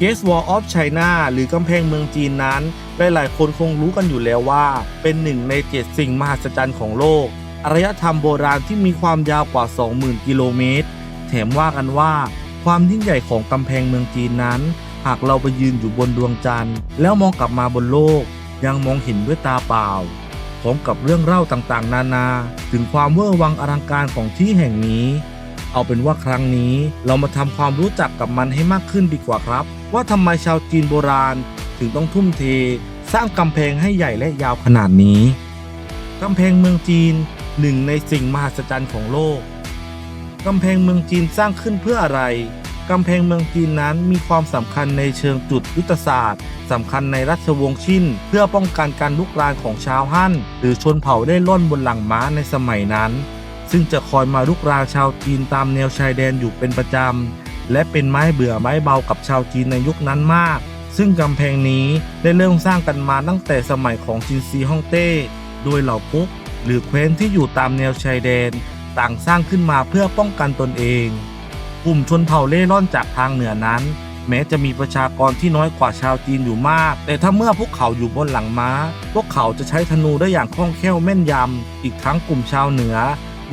Great Wall of China หรือกำแพงเมืองจีนนั้น หลายๆคนคงรู้กันอยู่แล้วว่า เป็นหนึ่งในเจ็ดสิ่งมหัศจรรย์ของโลกอารยธรรมโบราณที่มีความยาวกว่า 20,000 กิโลเมตร แถมว่ากันว่า ความยิ่งใหญ่ของกำแพงเมืองจีนนั้น หากเราไปยืนอยู่บนดวงจันทร์ แล้วมองกลับมาบนโลก ยังมองเห็นด้วยตาเปล่าพร้อมกับเรื่องเล่าต่างๆ นานา ถึงความเวอร์วังอลังการของที่แห่งนี้ เอาเป็นว่าครั้งนี้เรามาทำความรู้จักกับมันให้มากขึ้นดีกว่าครับ ว่าทำไมชาวจีนโบราณ ถึงต้องทุ่มเท สร้างกำแพงให้ใหญ่และยาวขนาดนี้กำแพงเมืองจีนหนึ่งในสิ่งมหัศจรรย์ของโลกกำแพงเมืองจีนสร้างขึ้นเพื่ออะไรกำแพงเมืองจีนนั้นมีความสำคัญในเชิงจุดยุทธศาสตร์สำคัญในราชวงศ์ชินเพื่อป้องกันการลุกรานของชาวฮั่นหรือชนเผ่าได้ล่อนบนหลังม้าในสมัยนั้น ซึ่งจะคอยมาลุกรานชาวจีนตามแนวชายแดนอยู่เป็นประจำ และเป็นไม้เบื่อไม้เบากับชาวจีนในยุคนั้นมาก ซึ่งกำแพงนี้ได้เริ่มสร้างกันมาตั้งแต่สมัยของจินซีฮ่องเต้ โดยเหล่าปุ๊ก หรือเคว้นที่อยู่ตามแนวชายแดน ต่างสร้างขึ้นมาเพื่อป้องกันตนเอง กลุ่มชนเผ่าเล่ร่อนจากทางเหนือนั้น แม้จะมีประชากรที่น้อยกว่าชาวจีนอยู่มาก แต่ถ้าเมื่อพวกเขาอยู่บนหลังม้า พวกเขาจะใช้ธนูได้อย่างคล่องแคล่วแม่นยำ อีกทั้งกลุ่มชาวเหนือ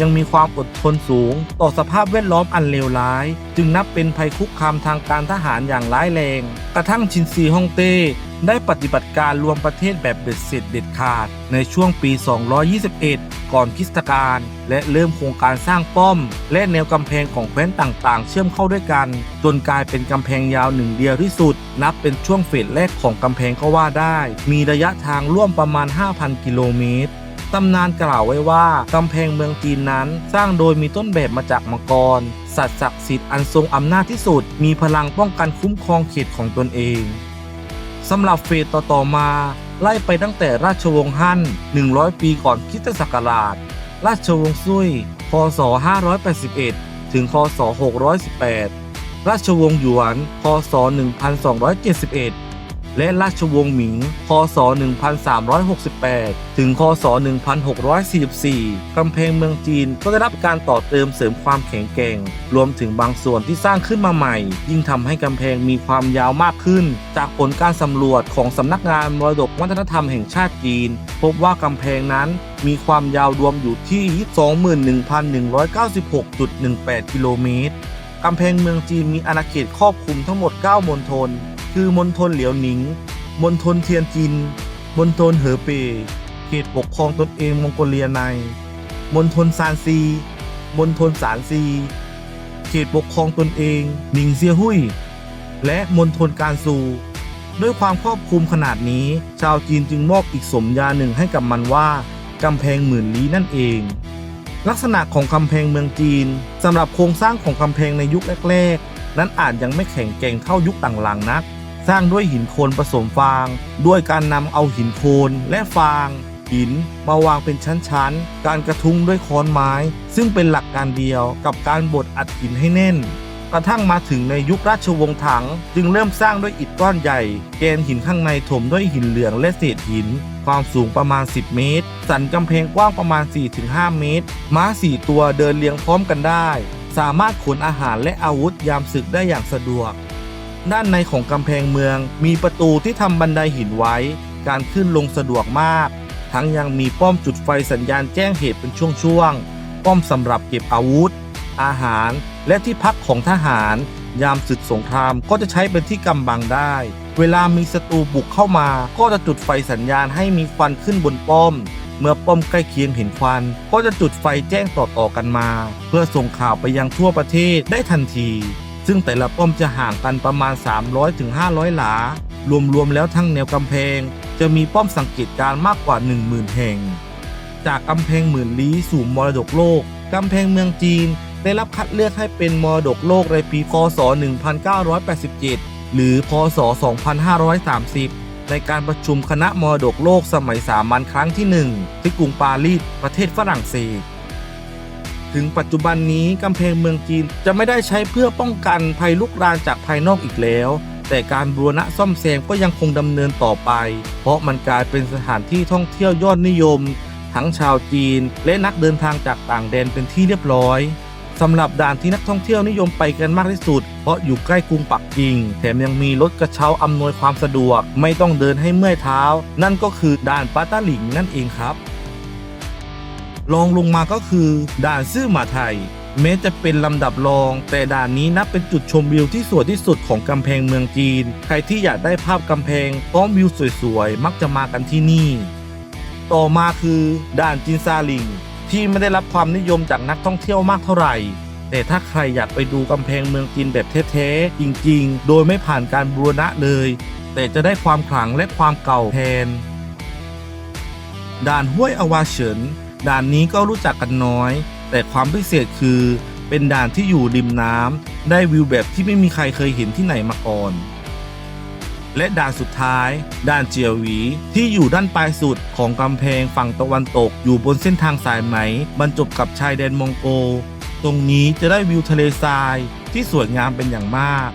ยังมีความอดทนสูง ต่อสภาพแวดล้อมอันเลวร้าย จึงนับเป็นภัยคุกคามทางการทหารอย่างร้ายแรง กระทั่งชินซีฮ่องเต้ได้ปฏิบัติการรวมประเทศแบบเบ็ดเสร็จเด็ดขาด ในช่วงปี 221 ก่อนคริสตกาลและเริ่มโครงการสร้างป้อม และแนวกำแพงของแคว้นต่างๆ เชื่อมเข้าด้วยกัน จนกลายเป็นกำแพงยาวหนึ่งเดียวที่สุด นับเป็นช่วงเฟสแรกของกำแพงก็ว่าได้ มีระยะทางร่วมประมาณ 5,000 กิโลเมตร ตำนานกล่าวไว้ว่ากำแพงเมืองจีนนั้น สร้างโดยมีต้นแบบมาจากมังกร สัตว์ศักดิ์สิทธิ์อันทรงอำนาจที่สุด มีพลังป้องกันคุ้มครองเขตของตนเองสำหรับเฟสต่อๆมาไล่ไปตั้งแต่ราชวงศ์ฮั่น 100 ปีก่อนคริสตศักราช ราชวงศ์ซุยพศ581 ถึงพศ618 ราชวงศ์หยวนพศ1271 และราชวงศ์หมิงพศ1368 ถึงพศ1644 กำแพงเมืองจีนก็ได้รับการต่อเติมเสริมความแข็งแกร่ง รวมถึงบางส่วนที่สร้างขึ้นมาใหม่ ยิ่งทำให้กำแพงมีความยาวมากขึ้น จากผลการสำรวจของสำนักงานมรดกวัฒนธรรมแห่งชาติจีน พบว่ากำแพงนั้นมีความยาวรวมอยู่ที่ 21,196.18 กิโลเมตร กำแพงเมืองจีนมีอาณาเขตครอบคลุมทั้งหมด 9 มณฑล คือมณฑลเหลียวหนิง มณฑลเทียนจิน มณฑลเหอเปเขตปกครองตนเองมองโกเลียใน มณฑลซานซี มณฑลสานซี เขตปกครองตนเองหนิงเซียหุยและมณฑลการซู ด้วยความครอบคลุมขนาดนี้ ชาวจีนจึงมอบอีกสมญาหนึ่งให้กับมันว่ากำแพงหมื่นลี้นั่นเอง ลักษณะของกำแพงเมืองจีนสำหรับโครงสร้างของกำแพงในยุคแรก ๆ นั้นอาจยังไม่แข็งแกร่งเท่ายุคต่างๆนัก สร้างด้วยหินโคลนผสมฟาง ด้วยการนำเอาหินโคลนและฟาง หินมาวางเป็นชั้นๆ การกระทุ้งด้วยค้อนไม้ ซึ่งเป็นหลักการเดียวกับการบดอัดหินให้แน่น กระทั่งมาถึงในยุคราชวงศ์ถัง จึงเริ่มสร้างด้วยอิฐก้อนใหญ่แกนหินข้างในถมด้วยหินเหลืองและเศษหิน ความสูงประมาณ 10 เมตร สันกำแพงกว้างประมาณ 4-5 เมตร ม้า 4 ตัวเดินเรียงพร้อมกันได้ สามารถขนอาหารและอาวุธยามศึกได้อย่างสะดวก ด้านในของกำแพงเมือง มีประตูที่ทำบันไดหินไว้ การขึ้นลงสะดวกมาก ทั้งยังมีป้อมจุดไฟสัญญาณแจ้งเหตุเป็นช่วงๆ ป้อมสำหรับเก็บอาวุธ อาหาร และที่พักของทหาร ยามศึกสงครามก็จะใช้เป็นที่กำบังได้ เวลามีศัตรูบุกเข้ามา ก็จะจุดไฟสัญญาณให้มีควันขึ้นบนป้อมเมื่อป้อมใกล้เคียงเห็นควัน ก็จะจุดไฟแจ้งต่อๆกันมา เพื่อส่งข่าวไปยังทั่วประเทศได้ทันที ซึ่งแต่ละป้อมจะห่างกันประมาณ 300-500 หลา รวมๆแล้วทั้งแนวกำแพง จะมีป้อมสังเกตการมากกว่า 10,000 แห่ง จากกำแพงหมื่นลี้สู่มรดกโลกกำแพงเมืองจีน ได้รับคัดเลือกให้เป็นมรดกโลกในปีพศ1987 หรือพศ 2530 ในการประชุมคณะมรดกโลกสมัยสามัญครั้งที่ 1 ที่กรุงปารีสประเทศฝรั่งเศส ถึงปัจจุบันนี้กำแพงเมืองจีนจะไม่ได้ใช้เพื่อป้องกันภัยลุกรานจากภายนอกอีกแล้ว แต่การบูรณะซ่อมแซมก็ยังคงดำเนินต่อไป เพราะมันกลายเป็นสถานที่ท่องเที่ยวยอดนิยม ทั้งชาวจีน และนักเดินทางจากต่างแดนเป็นที่เรียบร้อยสำหรับด่านที่นักท่องเที่ยวนิยมไปกันมากที่สุด เพราะอยู่ใกล้กรุงปักกิ่ง แถมยังมีรถกระเช้าอำนวยความสะดวก ไม่ต้องเดินให้เมื่อยเท้า นั่นก็คือด่านปาต้าหลิงนั่นเองครับ รองลงมาก็คือด่านซื่อหมาไทยแม้จะเป็นลำดับรอง แต่ด่านนี้นับเป็นจุดชมวิวที่สวยที่สุดของกำแพงเมืองจีน ใครที่อยากได้ภาพกำแพงพร้อมวิวสวยๆ มักจะมากันที่นี่ ต่อมาคือด่านจินซาลิง ที่ไม่ได้รับความนิยมจากนักท่องเที่ยวมากเท่าไหร่ แต่ถ้าใครอยากไปดูกำแพงเมืองจีนแบบแท้ๆจริงๆ โดยไม่ผ่านการบูรณะเลย แต่จะได้ความขลังและความเก่าแทน ด่านห้วยอวาเฉิน ด่านนี้ก็รู้จักกันน้อย แต่ความพิเศษคือ เป็นด่านที่อยู่ริมน้ำได้วิวแบบที่ไม่มีใครเคยเห็นที่ไหนมาก่อน และด่านสุดท้าย ด่านเจียวหวี ที่อยู่ด้านปลายสุดของกำแพงฝั่งตะวันตก อยู่บนเส้นทางสายไหม บรรจบกับชายแดนมองโก ตรงนี้จะได้วิวทะเลทรายที่สวยงามเป็นอย่างมาก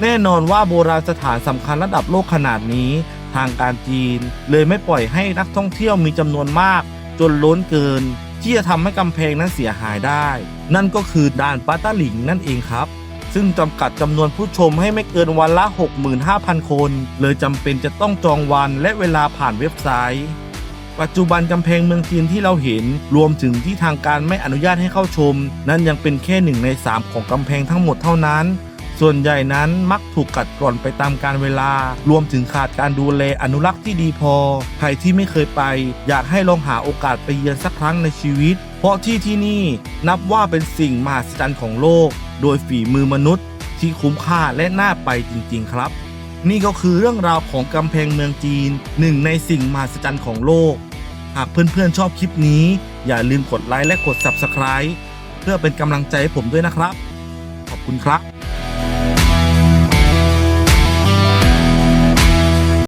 แน่นอนว่าโบราณสถานสำคัญระดับโลกขนาดนี้ ทางการจีนเลยไม่ปล่อยให้นักท่องเที่ยวมีจำนวนมาก จนล้นเกิน ที่จะทำให้กำแพงนั้นเสียหายได้ นั่นก็คือด่านปาต้าหลิงนั่นเองครับ ซึ่งจำกัดจำนวนผู้ชมให้ไม่เกินวันละ 65,000 คน เลยจำเป็นจะต้องจองวันและเวลาผ่านเว็บไซต์ปัจจุบันกำแพงเมืองจีนที่เราเห็นรวมถึงที่ทางการไม่อนุญาตให้เข้าชม นั้นยังเป็นแค่หนึ่งในสามของกำแพงทั้งหมดเท่านั้น ส่วนใหญ่นั้นมักถูกกัดกร่อนไปตามการเวลา รวมถึงขาดการดูแลอนุรักษ์ที่ดีพอ ใครที่ไม่เคยไป อยากให้ลองหาโอกาสไปเยือนสักครั้งในชีวิต เพราะที่ที่นี่นับว่าเป็นสิ่งมหัศจรรย์ของโลก โดยฝีมือมนุษย์ ที่คุ้มค่าและน่าไปจริง ๆ ครับ นี่ก็คือเรื่องราวของกำแพงเมืองจีนหนึ่งในสิ่งมหัศจรรย์ของโลก หากเพื่อนๆชอบคลิปนี้ อย่าลืมกดไลค์และกด Subscribe เพื่อเป็นกำลังใจให้ผมด้วยนะครับ ขอบคุณครับ